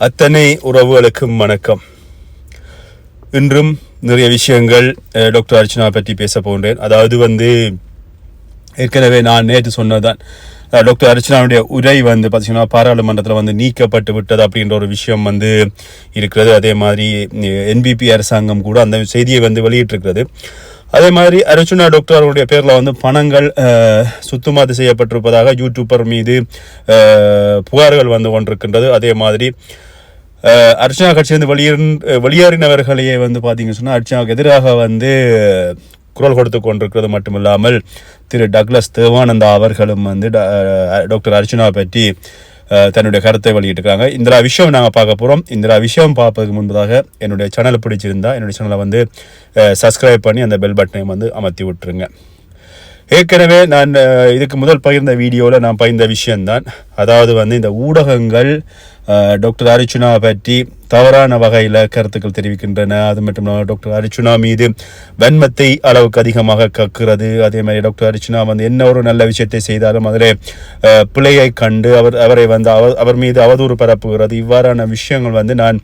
அத்தனை உறவுகளுக்கும் வணக்கம். இன்றும் நிறைய விஷயங்கள் டாக்டர் அர்ச்சனா பற்றி பேச போகின்றேன். அதாவது வந்து ஏற்கனவே நான் நேற்று சொன்னதுதான் டாக்டர் அர்ச்சனாவுடைய உரை வந்து பார்த்தீங்கன்னா பாராளுமன்றத்தில் வந்து நீக்கப்பட்டு விட்டது அப்படின்ற ஒரு விஷயம் வந்து இருக்கிறது. அதே மாதிரி என்பிபி அரசாங்கம் கூட அந்த செய்தியை வந்து வெளியிட்டிருக்கிறது. அதே மாதிரி அர்ச்சனா டாக்டர் அவருடைய பேரில் வந்து பணங்கள் அஹ், செய்யப்பட்டிருப்பதாக யூடியூப்பர் மீது புகார்கள் வந்து கொண்டிருக்கின்றது. அதே மாதிரி அர்ச்சனா கட்சியிலிருந்து வெளியேறின் வெளியேறினவர்களையே வந்து பார்த்தீங்கன்னு சொன்னால் அர்ச்சனாவுக்கு எதிராக வந்து குரல் கொடுத்து கொண்டிருக்கிறது மட்டுமில்லாமல் திரு டக்ளஸ் தேவானந்தா அவர்களும் வந்து ட- டாக்டர் அர்ச்சனா பற்றி தன்னுடைய கருத்தை வெளியிட்டிருக்காங்க. இந்திரா விஷயம் நாங்கள் பார்க்க போகிறோம் இந்திரா விஷயம் பார்ப்பதுக்கு முன்பதாக என்னுடைய சேனலை பிடிச்சிருந்தா என்னுடைய சேனலை வந்து சப்ஸ்கிரைப் பண்ணி அந்த பெல் பட்டனையும் வந்து அமர்த்தி விட்டுருங்க. ஏற்கனவே நான் இதுக்கு முதல் பகிர்ந்த வீடியோவில் நான் பகிர்ந்த விஷயம்தான். அதாவது வந்து இந்த ஊடகங்கள் டாக்டர் அர்ச்சுனா பற்றி தவறான வகையில் கருத்துக்கள் தெரிவிக்கின்றன. அது மட்டும் இல்லாமல் டாக்டர் அரிச்சுனா மீது வன்மத்தை அளவுக்கு அதிகமாக கக்குறது. அதே மாதிரி டாக்டர் அரிச்சுனா வந்து என்ன ஒரு நல்ல விஷயத்தை செய்தாலும் அதில் அஹ், பிழையை கண்டு அவர் அவரை வந்து அவர் அவர் மீது அவதூறு பரப்புகிறது. இவ்வாறான விஷயங்கள் வந்து நான்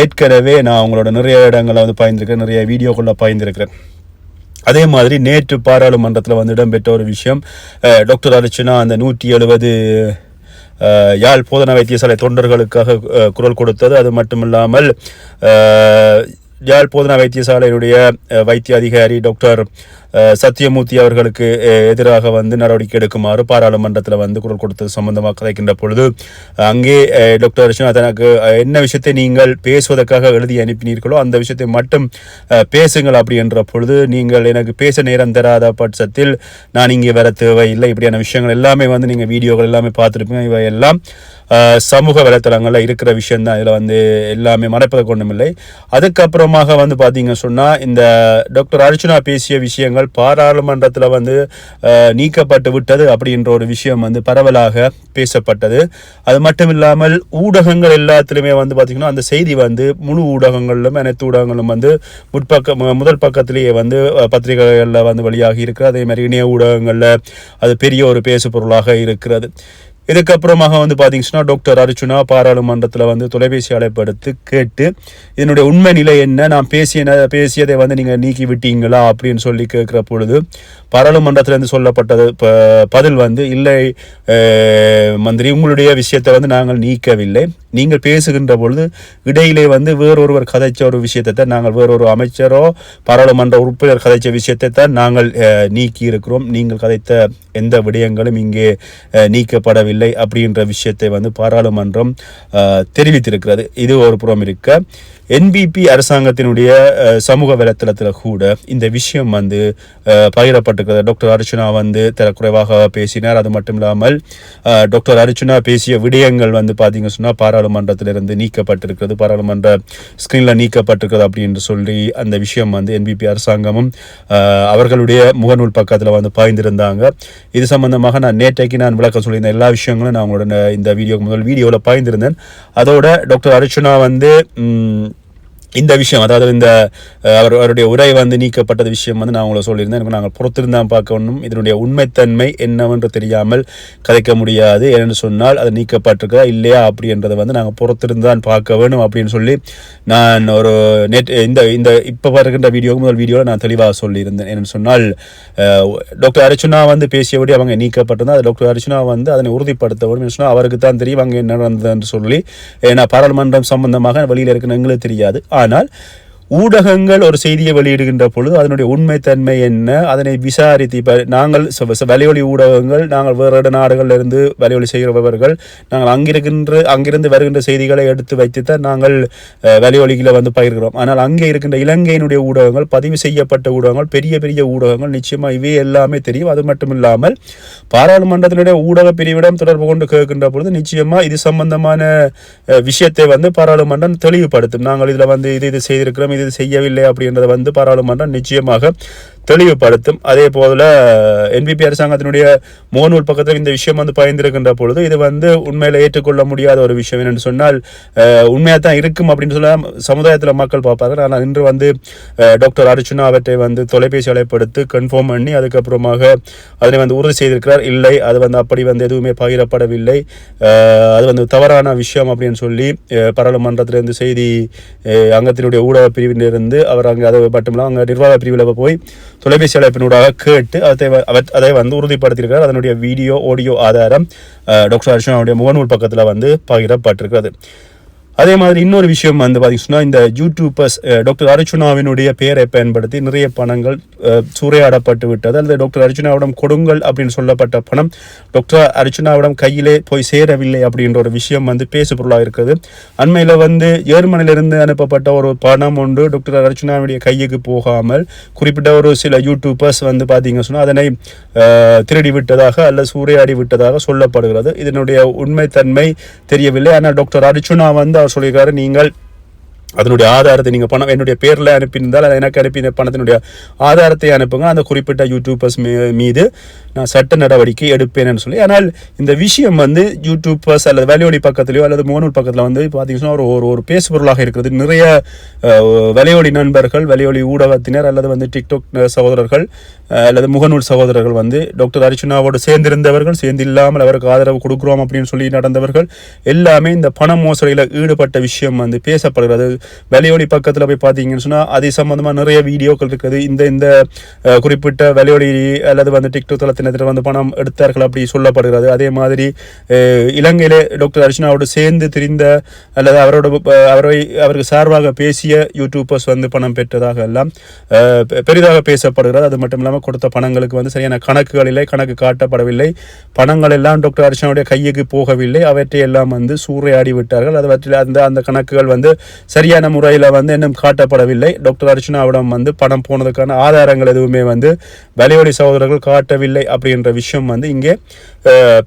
ஏற்கனவே நான் அவங்களோட நிறைய இடங்களில் வந்து பாய்ந்திருக்கிறேன். நிறைய வீடியோக்களில் பாய்ந்திருக்கிறேன். அதே மாதிரி நேற்று பாராளுமன்றத்தில் வந்து இடம்பெற்ற ஒரு விஷயம் டாக்டர் அர்ச்சனா அந்த நூற்றி எழுபது யாழ் போதனா வைத்தியசாலை தொண்டர்களுக்காக குரல் கொடுத்தது. அது மட்டுமில்லாமல் யாழ் போதனா வைத்தியசாலையுடைய வைத்திய அதிகாரி டாக்டர் சத்யமூர்த்தி அவர்களுக்கு எதிராக வந்து நடவடிக்கை எடுக்குமாறு பாராளுமன்றத்தில் வந்து குரல் கொடுத்தது சம்பந்தமாக கதைக்கின்ற பொழுது அங்கே டாக்டர் அர்ச்சனா தனக்கு என்ன விஷயத்தை நீங்கள் பேசுவதற்காக எழுதி அனுப்பினீர்களோ அந்த விஷயத்தை மட்டும் பேசுங்கள் அப்படி என்ற பொழுது நீங்கள் எனக்கு பேச நேரம் தராத பட்சத்தில் நான் இங்கே வர தேவையில்லை. இப்படியான விஷயங்கள் எல்லாமே வந்து நீங்கள் வீடியோக்கள் எல்லாமே பார்த்துருப்பீங்க. இவை எல்லாம் சமூக வலைத்தளங்களில் இருக்கிற விஷயம் தான் இதில் வந்து எல்லாமே மறைப்பதற்கு அதுக்கப்புறம் அதுக்கப்புறமாக வந்து பார்த்தீங்க சொன்னால் இந்த டாக்டர் அர்ச்சனா பேசிய விஷயங்கள் பாராளுமன்றத்தில் வந்து நீக்கப்பட்டு விட்டது அப்படின்ற ஒரு விஷயம் வந்து பரவலாக பேசப்பட்டது. அது மட்டும் இல்லாமல் ஊடகங்கள் எல்லாத்துலேயுமே வந்து பார்த்திங்கன்னா அந்த செய்தி வந்து முழு ஊடகங்களிலும் அனைத்து ஊடகங்களும் வந்து முற்பக்கம் முதல் பக்கத்திலேயே வந்து பத்திரிகைகளில் வந்து வழியாக இருக்கிறது. அதே மாதிரி இணைய ஊடகங்களில் அது பெரிய ஒரு பேசு பொருளாக இருக்கிறது. இதுக்கப்புறமாக வந்து பார்த்தீங்கன்னா டாக்டர் அர்ச்சுனா பாராளுமன்றத்தில் வந்து தொலைபேசி அழைப்படுத்து கேட்டு இதனுடைய உண்மை நிலை என்ன? நான் பேசிய பேசியதை வந்து நீங்கள் நீக்கி விட்டீங்களா? அப்படின்னு சொல்லி கேட்குற பொழுது பாராளுமன்றத்திலேருந்து சொல்லப்பட்டது ப- பதில் வந்து இல்லை மந்திரி உங்களுடைய விஷயத்தை வந்து நாங்கள் நீக்கவில்லை. நீங்கள் பேசுகின்ற பொழுது இடையிலே வந்து வேறொருவர் கதைச்ச ஒரு விஷயத்தை தான் நாங்கள் வேறொரு அமைச்சரோ பாராளுமன்ற உறுப்பினர் கதைச்ச விஷயத்தை தான் நாங்கள் நீக்கி இருக்கிறோம் நீங்கள் கதைத்த எந்த விடயங்களும் இங்கே நீக்கப்படவில்லை. இல்லை அப்படின்ற விஷயத்தை வந்து பாராளுமன்றம் தெரிவித்திருக்கிறது. இது ஒரு புறம் இருக்க. என்பிபி அரசாங்கத்தினுடைய சமூக வலைத்தளத்தில் கூட இந்த விஷயம் வந்து பகிரப்பட்டிருக்கிறது. டாக்டர் அர்ச்சுனா வந்து தரக்குறைவாக பேசினார். அது மட்டும் இல்லாமல் டாக்டர் அர்ச்சுனா பேசிய விடயங்கள் வந்து பார்த்தீங்க சொன்னால் பாராளுமன்றத்திலிருந்து நீக்கப்பட்டிருக்கிறது. பாராளுமன்ற ஸ்க்ரீனில் நீக்கப்பட்டிருக்கிறது அப்படின்னு சொல்லி அந்த விஷயம் வந்து என்பிபி அரசாங்கமும் அவர்களுடைய முகநூல் பக்கத்தில் வந்து பாய்ந்திருந்தாங்க. இது சம்பந்தமாக நான் நேற்றைக்கு நான் விளக்கம் சொல்லியிருந்த எல்லா விஷயம் விஷயங்களை நான் உங்களோட இந்த வீடியோக்கு முதல் வீடியோவில் பாய்ந்திருந்தேன் அதோட டாக்டர் அர்ச்சனா வந்து இந்த விஷயம் அதாவது இந்த அவர் அவருடைய உரை வந்து நீக்கப்பட்டது விஷயம் வந்து நான் உங்களை சொல்லியிருந்தேன். எனக்கு நாங்கள் பொறுத்திருந்தான் பார்க்கணும் இதனுடைய உண்மைத்தன்மை என்னவென்று தெரியாமல் கதைக்க முடியாது. ஏன்னு சொன்னால் அது நீக்கப்பட்டிருக்கா இல்லையா அப்படின்றத வந்து நாங்கள் பொறுத்திருந்தான் பார்க்க வேணும் அப்படின்னு சொல்லி நான் ஒரு நெட் இந்த இந்த இப்போ பார்க்கின்ற வீடியோ முதல் வீடியோவில் நான் தெளிவாக சொல்லியிருந்தேன். என்னென்னு சொன்னால் டாக்டர் அர்ச்சுனா வந்து பேசியபடி அவங்க நீக்கப்பட்டிருந்தா அது டாக்டர் அர்ச்சுனா வந்து அதனை உறுதிப்படுத்த வேண்டும். சொன்னால் அவருக்கு தான் தெரியும் அங்கே என்ன நடந்ததுன்னு சொல்லி. ஏன்னா பாராளுமன்றம் சம்பந்தமாக வெளியில் இருக்குன்னு எங்களுக்கு தெரியாது. ஆனால் ஊடகங்கள் ஒரு செய்தியை வெளியிடுகின்ற பொழுது அதனுடைய உண்மைத்தன்மை என்ன? அதனை விசாரித்து இப்போ நாங்கள் வலையொலி ஊடகங்கள் நாங்கள் வேறு நாடுகளில் இருந்து வலையொலி செய்கிறவர்கள் நாங்கள் அங்கிருக்கின்ற அங்கிருந்து வருகின்ற செய்திகளை எடுத்து வைத்து தான் நாங்கள் வலையொலிகளை வந்து பகிர்கிறோம். ஆனால் அங்கே இருக்கின்ற இலங்கையினுடைய ஊடகங்கள் பதிவு செய்யப்பட்ட ஊடகங்கள் பெரிய பெரிய ஊடகங்கள் நிச்சயமாக இவை எல்லாமே தெரியும். அது மட்டும் இல்லாமல் பாராளுமன்றத்தினுடைய ஊடக பிரிவிடம் தொடர்பு கொண்டு கேட்கின்ற பொழுது நிச்சயமாக இது சம்பந்தமான விஷயத்தை வந்து பாராளுமன்றம் தெளிவுபடுத்தும். நாங்கள் இதில் வந்து இது இது செய்திருக்கிறோம் இது செய்யவில்லை அப்படின்றத வந்து பாராளுமன்றம் நிச்சயமாக தெளிவுபடுத்தும். அதே போல என்பிபி அரசாங்கத்தினுடைய முகநூல் பக்கத்தில் இந்த விஷயம் வந்து பயந்திருக்கின்ற பொழுது இது வந்து உண்மையில ஏற்றுக்கொள்ள முடியாத ஒரு விஷயம். என்னென்னு சொன்னால் உண்மையாக தான் இருக்கும் அப்படின்னு சொல்ல சமுதாயத்தில் மக்கள் பார்ப்பாங்க ஆனால் இன்று வந்து டாக்டர் அர்ச்சுனா அவற்றை வந்து தொலைபேசி அழைப்படுத்து கன்ஃபார்ம் பண்ணி அதுக்கப்புறமாக அதனை வந்து உறுதி செய்திருக்கிறார். இல்லை அது வந்து அப்படி வந்து எதுவுமே பகிரப்படவில்லை. அது வந்து தவறான விஷயம் அப்படின்னு சொல்லி பாராளுமன்றத்திலிருந்து செய்தி அங்கத்தினுடைய ஊடக பிரிவிலிருந்து அவர் அங்கே அது மட்டுமில்ல அங்கே நிர்வாக பிரிவில் போய் தொலைபேசி அழைப்பினூடாக கேட்டு அதை அதை வந்து உறுதிப்படுத்தியிருக்கிறார். அதனுடைய வீடியோ ஆடியோ ஆதாரம் அஹ், டாக்டர் அர்ச்சனாவுடைய முகநூல் பக்கத்தில் வந்து பகிரப்பட்டிருக்கிறது. அதே மாதிரி இன்னொரு விஷயம் வந்து பார்த்தீங்கன்னா இந்த யூடியூபர்ஸ் டாக்டர் அர்ச்சுனாவினுடைய பெயரை பயன்படுத்தி நிறைய பணங்கள் சூறையாடப்பட்டு விட்டது. அல்லது டாக்டர் அர்ச்சுனாவிடம் கொடுங்கள் அப்படின்னு சொல்லப்பட்ட பணம் டாக்டர் அர்ச்சுனாவிடம் கையிலே போய் சேரவில்லை அப்படின்ற ஒரு விஷயம் வந்து பேசு பொருளாக இருக்குது. அண்மையில் வந்து ஜெர்மனியிலிருந்து அனுப்பப்பட்ட ஒரு பணம் ஒன்று டாக்டர் அர்ச்சுனாவுடைய கையுக்கு போகாமல். குறிப்பிட்ட ஒரு சில யூடியூபர்ஸ் வந்து பார்த்தீங்க சொன்னால் அதனை திருடி விட்டதாக அல்லது சூறையாடி விட்டதாக சொல்லப்படுகிறது. இதனுடைய உண்மைத்தன்மை தெரியவில்லை. ஆனால் டாக்டர் அர்ச்சுனா வந்து அவர் சொல்லியிருக்காரு. நீங்கள் அதனுடைய ஆதாரத்தை நீங்கள் பணம் என்னுடைய பேரில் அனுப்பியிருந்தால் அதை எனக்கு அனுப்பின பணத்தினுடைய ஆதாரத்தை அனுப்புங்க. அந்த குறிப்பிட்ட யூடியூபர்ஸ் மீ- மீது நான் சட்ட நடவடிக்கை எடுப்பேன்னு சொல்லி. ஆனால் இந்த விஷயம் வந்து யூடியூபர்ஸ் அல்லது வலையொலி பக்கத்துலையோ அல்லது மோனூர் பக்கத்தில் வந்து பார்த்தீங்கன்னா ஒரு ஒரு ஒரு பேசுபொருளாக இருக்கிறது. நிறைய வலையொலி நண்பர்கள் வலையொலி ஊடகத்தினர் அல்லது வந்து டிக்டாக் சகோதரர்கள் அல்லது முகநூல் சகோதரர்கள் வந்து டாக்டர் அர்ச்சுனாவோடு சேர்ந்திருந்தவர்கள் சேர்ந்து இல்லாமல் அவருக்கு ஆதரவு கொடுக்குறோம் அப்படின்னு சொல்லி நடந்தவர்கள் எல்லாமே இந்த பண மோசடியில் ஈடுபட்ட விஷயம் வந்து பேசப்படுகிறது. வலையொலி பக்கத்தில் போய் பார்த்தீங்கன்னு சொன்னால் அது சம்மந்தமாக நிறைய வீடியோக்கள் இருக்குது. இந்த இந்த குறிப்பிட்ட வலையொலி அல்லது வந்து டிக்டாக் தளத்தினத்தில் வந்து பணம் எடுத்தார்கள் அப்படி சொல்லப்படுகிறது. அதே மாதிரி இலங்கையிலே டாக்டர் அர்ச்சனாவோடு சேர்ந்து திரிந்த அல்லது அவரோட அவரை அவருக்கு சார்பாக பேசிய யூடியூபர்ஸ் வந்து பணம் பெற்றதாக எல்லாம் பெரிதாக பேசப்படுகிறது. அது மட்டும் இல்லாமல் கொடுத்த பணங்களுக்கு வந்து சரியான கணக்குகளிலே கணக்கு காட்டப்படவில்லை. பணங்கள் எல்லாம் டாக்டர் அர்ச்சனாவுடைய கையுக்கு போகவில்லை. அவற்றை எல்லாம் வந்து சூறையாடி விட்டார்கள். அது அந்த அந்த கணக்குகள் வந்து சரி சரியான முறையில் வந்து இன்னும் காட்டப்படவில்லை. டாக்டர் அர்ச்சனாவிடம் வந்து பணம் போனதுக்கான ஆதாரங்கள் எதுவுமே வந்து வலையொலி சகோதரர்கள் காட்டவில்லை அப்படின்ற விஷயம் வந்து இங்கே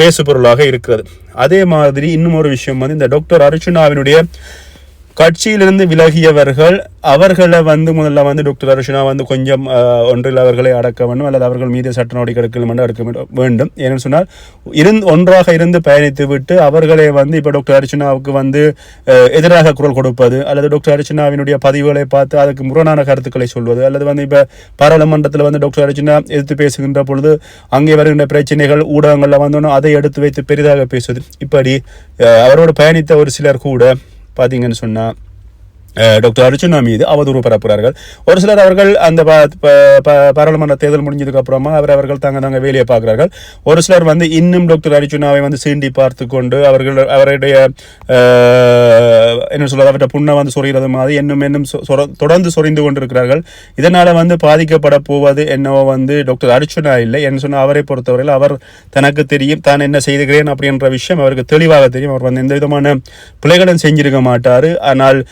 பேசுபொருளாக இருக்கிறது. அதே மாதிரி இன்னும் ஒரு விஷயம் வந்து இந்த டாக்டர் அர்ச்சனாவினுடைய கட்சியிலிருந்து விலகியவர்கள் அவர்களை வந்து முதல்ல வந்து டாக்டர் அர்ஷனா வந்து கொஞ்சம் ஒன்றில் அவர்களை அடக்க வேண்டும் அல்லது அவர்கள் மீது சட்ட நடவடிக்கை எடுக்க வேண்டும் எடுக்க வேண்டும்- வேண்டும். ஏன்னு சொன்னால் இருந்து ஒன்றாக இருந்து பயணித்து விட்டு அவர்களை வந்து இப்போ டாக்டர் அர்ச்சனாவுக்கு வந்து எதிராக குரல் கொடுப்பது அல்லது டாக்டர் அர்ச்சனாவினுடைய பதிவுகளை பார்த்து அதுக்கு முரணான கருத்துக்களை சொல்வது அல்லது வந்து இப்போ பாராளுமன்றத்தில் வந்து டாக்டர் அர்ச்சனா எதிர்த்து பேசுகின்ற பொழுது அங்கே வருகின்ற பிரச்சனைகள் ஊடகங்களில் வந்தோன்னா அதை எடுத்து வைத்து பெரிதாக பேசுவது. இப்படி அவரோடு பயணித்த ஒரு சிலர் கூட பார்த்தீங்கன்னு சொன்னால் டாக்டர் அர்ச்சுனா மீது அவதூறு பரப்புகிறார்கள் ஒரு சிலர் அவர்கள் அந்த ப- ப- பாராளுமன்ற தேர்தல் முடிஞ்சதுக்கு அப்புறமா அவர் அவர்கள் தாங்க தாங்க வேலையை பார்க்குறார்கள். ஒரு சிலர் வந்து இன்னும் டாக்டர் அர்ஜுனாவை வந்து சீண்டி பார்த்து கொண்டு அவர்கள் அவருடைய என்ன சொல்றது அவருடைய புண்ணை வந்து சொறிகிறது மாதிரி இன்னும் இன்னும் சொ- தொடர்ந்து சொரிந்து கொண்டிருக்கிறார்கள். இதனால் வந்து பாதிக்கப்பட போவது என்னவோ வந்து டாக்டர் அர்ச்சுனா இல்லை. என்ன சொன்னால் அவரை பொறுத்தவரையில் அவர் தனக்கு தெரியும் தான் என்ன செய்துகிறேன் அப்படின்ற விஷயம் அவருக்கு தெளிவாக தெரியும். அவர் வந்து எந்த விதமான பிழைகளும் செஞ்சிருக்க மாட்டார். ஆனால்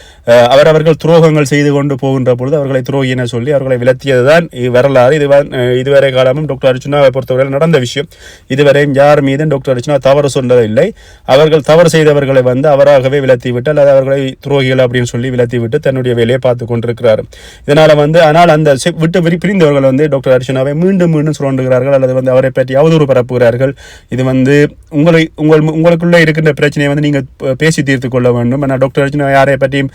அவர் அவர்கள் துரோகங்கள் செய்து கொண்டு போகின்ற பொழுது அவர்களை துரோகி என சொல்லி அவர்களை விலத்தியதுதான் தான் வரலாறு. இது இதுவரை காலமும் டாக்டர் அர்ஜுனாவை பொறுத்தவரையில் நடந்த விஷயம். இதுவரையும் யார் மீதும் டாக்டர் அர்ஜுனா தவறு சொன்னதில்லை. அவர்கள் தவறு செய்தவர்களை வந்து அவராகவே விலத்தி விட்டு அல்லது அவர்களை துரோகிகள் அப்படின்னு சொல்லி விலத்தி விட்டு தன்னுடைய வேலையை பார்த்து கொண்டிருக்கிறார். இதனால் வந்து ஆனால் அந்த விட்டு விரி- பிரிந்தவர்கள் வந்து டாக்டர் அர்ஜுனாவை மீண்டும் மீண்டும் சுரண்டுகிறார்கள். அல்லது வந்து அவரை பற்றி அவதூறு பரப்புகிறார்கள். இது வந்து உங்களை உங்கள் உங்களுக்குள்ளே இருக்கின்ற பிரச்சனையை வந்து நீங்கள் பேசி தீர்த்து கொள்ள வேண்டும். ஆனால் டாக்டர் அர்ஜுனா யாரை பற்றியும்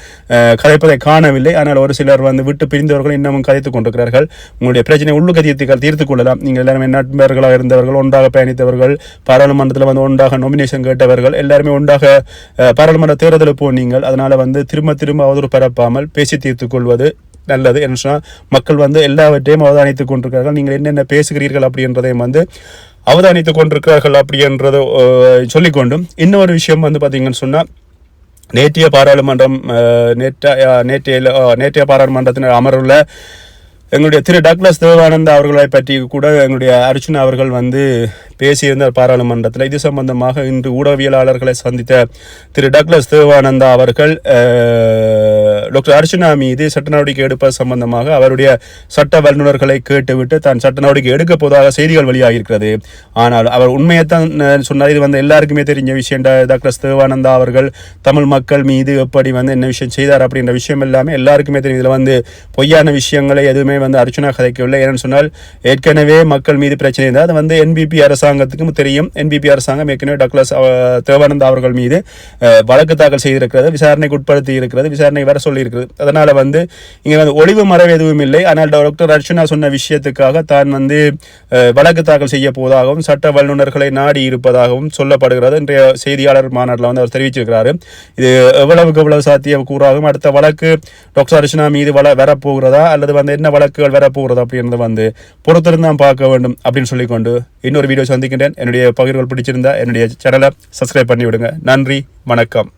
கதைப்பதை காணவில்லை. ஆனால் ஒரு சிலர் வந்து விட்டு பிரிந்தவர்கள் இன்னமும் கதைத்துக் கொண்டிருக்கிறார்கள். உங்களுடைய பிரச்சனை உள்ளுக்கு தீர்த்து தீர்த்து கொள்ளலாம். நீங்கள் எல்லாருமே நண்பர்களாக இருந்தவர்கள் ஒன்றாக பயணித்தவர்கள் பாராளுமன்றத்தில் வந்து ஒன்றாக நொமினேஷன் கேட்டவர்கள் எல்லாருமே ஒன்றாக பாராளுமன்ற தேர்தலில் போனீங்கள். அதனால் வந்து திரும்ப திரும்ப அவதூறு பரப்பாமல் பேசி தீர்த்து கொள்வது நல்லது என்று சொன்னால் மக்கள் வந்து எல்லாவற்றையும் அவதானித்துக் கொண்டிருக்கிறார்கள். நீங்கள் என்னென்ன பேசுகிறீர்கள் அப்படின்றதையும் வந்து அவதானித்துக் கொண்டிருக்கிறார்கள் அப்படின்றத சொல்லிக்கொண்டும். இன்னொரு விஷயம் வந்து பார்த்தீங்கன்னு சொன்னால் நேற்றைய பாராளுமன்றம் நேற்ற நேற்றைய நேற்றைய பாராளுமன்றத்தின் அமர்வுல எங்களுடைய திரு டாக்டர் தேவானந்தா அவர்களை பற்றி கூட எங்களுடைய அர்ச்சுனா அவர்கள் வந்து பேசியிருந்தார் பாராளுமன்றத்தில். இது சம்பந்தமாக இன்று ஊடகவியலாளர்களை சந்தித்த திரு டாக்டர் தேவானந்தா அவர்கள் டாக்டர் அர்ச்சனா மீது சட்ட நடவடிக்கை எடுப்பது சம்பந்தமாக அவருடைய சட்ட வல்லுநர்களை கேட்டுவிட்டு தான் சட்ட நடவடிக்கை எடுக்க போவதாக செய்திகள் வெளியாகியிருக்கிறது. ஆனால் அவர் உண்மையைத்தான் சொன்னார். இது வந்து எல்லாருக்குமே தெரிஞ்ச விஷயம். டாக்டர் தேவானந்தா அவர்கள் தமிழ் மக்கள் மீது எப்படி வந்து என்ன விஷயம் செய்தார் அப்படின்ற விஷயம் எல்லாமே எல்லாருக்குமே தெரியும். இதில் வந்து பொய்யான விஷயங்களை எதுவுமே வந்து அர்ச்சனா கதைக்கவில்லை ஏன்னு சொன்னால் ஏற்கனவே மக்கள் மீது பிரச்சனை இருந்தால் அது வந்து என்பிபி அரசாங்கத்துக்கும் தெரியும். என்பிபி அரசாங்கம் ஏற்கனவே டக்ளஸ் தேவானந்த் அவர்கள் மீது வழக்கு தாக்கல் செய்திருக்கிறது விசாரணைக்கு உட்படுத்தி இருக்கிறது விசாரணை வர சொல்லியிருக்கிறது. அதனால் வந்து இங்கே வந்து ஒளிவு மறைவு எதுவும் இல்லை. ஆனால் டாக்டர் அர்ச்சனா சொன்ன விஷயத்துக்காக தான் வந்து வழக்கு தாக்கல் செய்ய போவதாகவும் சட்ட வல்லுநர்களை நாடி இருப்பதாகவும் சொல்லப்படுகிறது. இன்றைய செய்தியாளர் மாநாட்டில் வந்து அவர் தெரிவிச்சிருக்கிறார். இது எவ்வளவுக்கு எவ்வளவு சாத்தியம் கூறாகும் அடுத்த வழக்கு டாக்டர் அர்ச்சனா மீது வள வரப்போகிறதா? அல்லது வந்து என்ன வழக்கு வழக்குகள் வரப்போகிறதா அப்படின்றத வந்து பொறுத்திருந்து தான் பார்க்க வேண்டும் அப்படின்னு சொல்லிக்கொண்டு இன்னொரு வீடியோ சந்திக்கின்றேன். என்னுடைய பகிர்வுகள் பிடிச்சிருந்தா என்னுடைய சேனலை சப்ஸ்கிரைப் பண்ணி விடுங்க நன்றி வணக்கம்.